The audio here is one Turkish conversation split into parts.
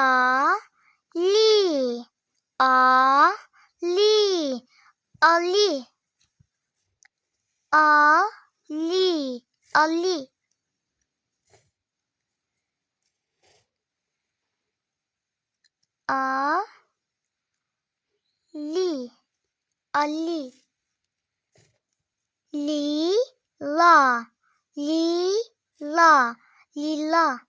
A li A li Ali. A li Ali. A li Ali. Li la li la lila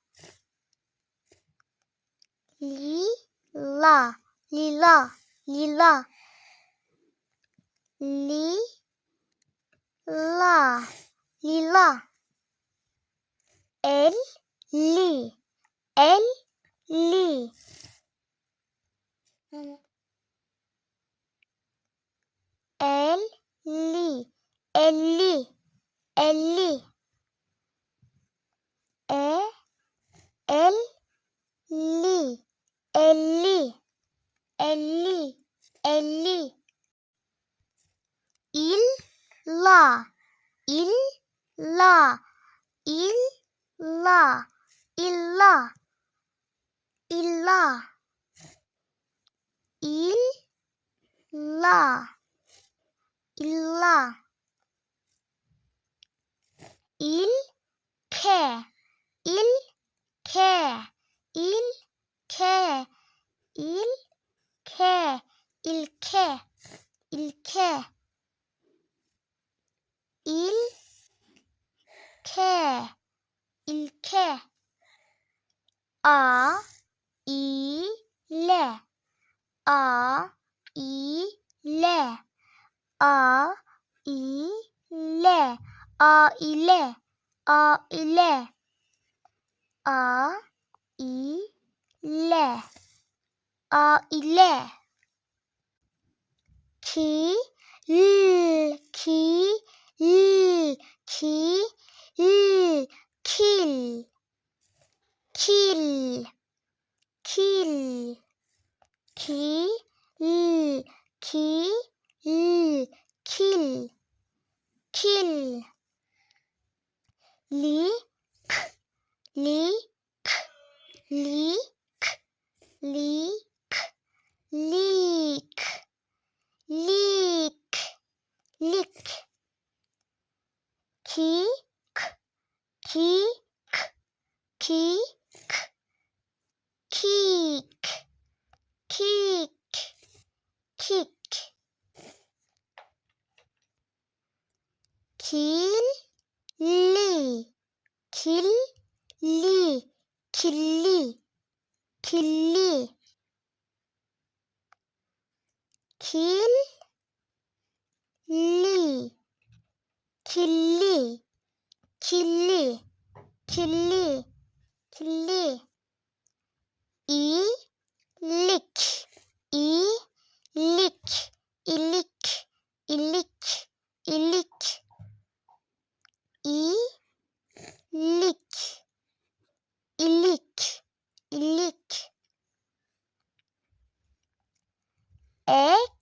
li la lila. Lila li la lila. El li el li el li elli elli e el li elli elli elli il la il la il la illa illa il la illa il ke il ke il ke il ke ilke ilke. İl ke ilke. A i le. A i le. A i le. A ile a ile a i le. A ile ki l ki l ki l kil kil kil ki l ki l kil kil li k li k lik. Lik. Lik. Ki k ki k ki k kik. Kik. Kik kil li kil li killi killi kil li killi killi killi killi i lik i lik ilik ilik ilik i lik ilik ilik ek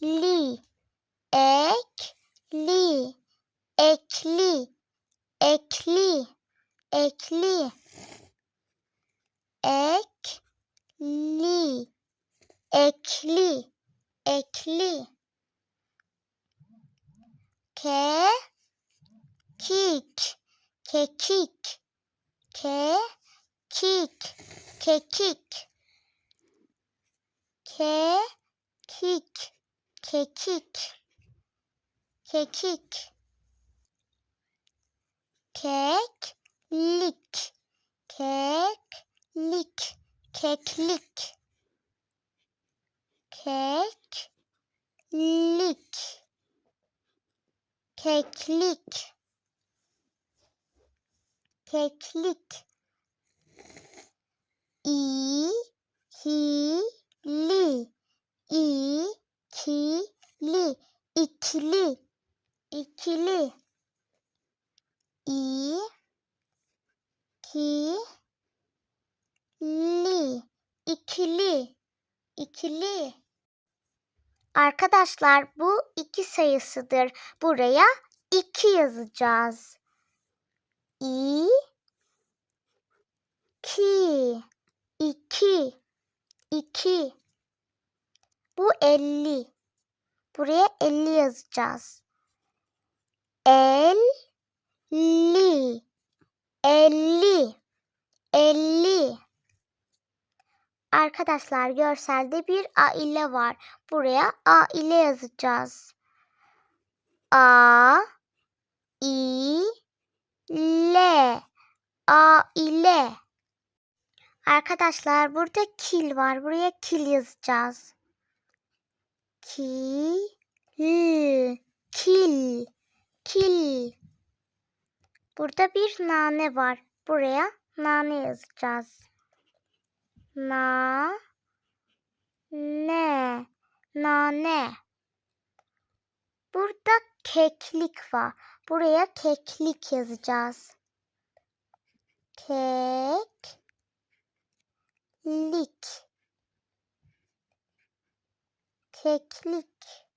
li ek li ekli. Ekli. Ekli. Ek li ekli. Ekli. Ke kik kekik. Ke kik kekik. Ke kik kekik kekik. Kek lik kek lik keklik. Kek lik keklik. Keklik. İ ki li i ki li ikili ikili i ki li ikili ikili Arkadaşlar bu iki sayısıdır. Buraya iki yazacağız. İ ki iki, iki. Bu elli. Buraya elli yazacağız. El, li, elli, elli. Arkadaşlar görselde bir aile var. Buraya aile yazacağız. A, i, le, aile. Arkadaşlar burada kil var. Buraya kil yazacağız. Ki, l, kil, kil. Burada bir nane var. Buraya nane yazacağız. Na, ne, nane. Burada keklik var. Buraya keklik yazacağız. Kek, lik, keklik.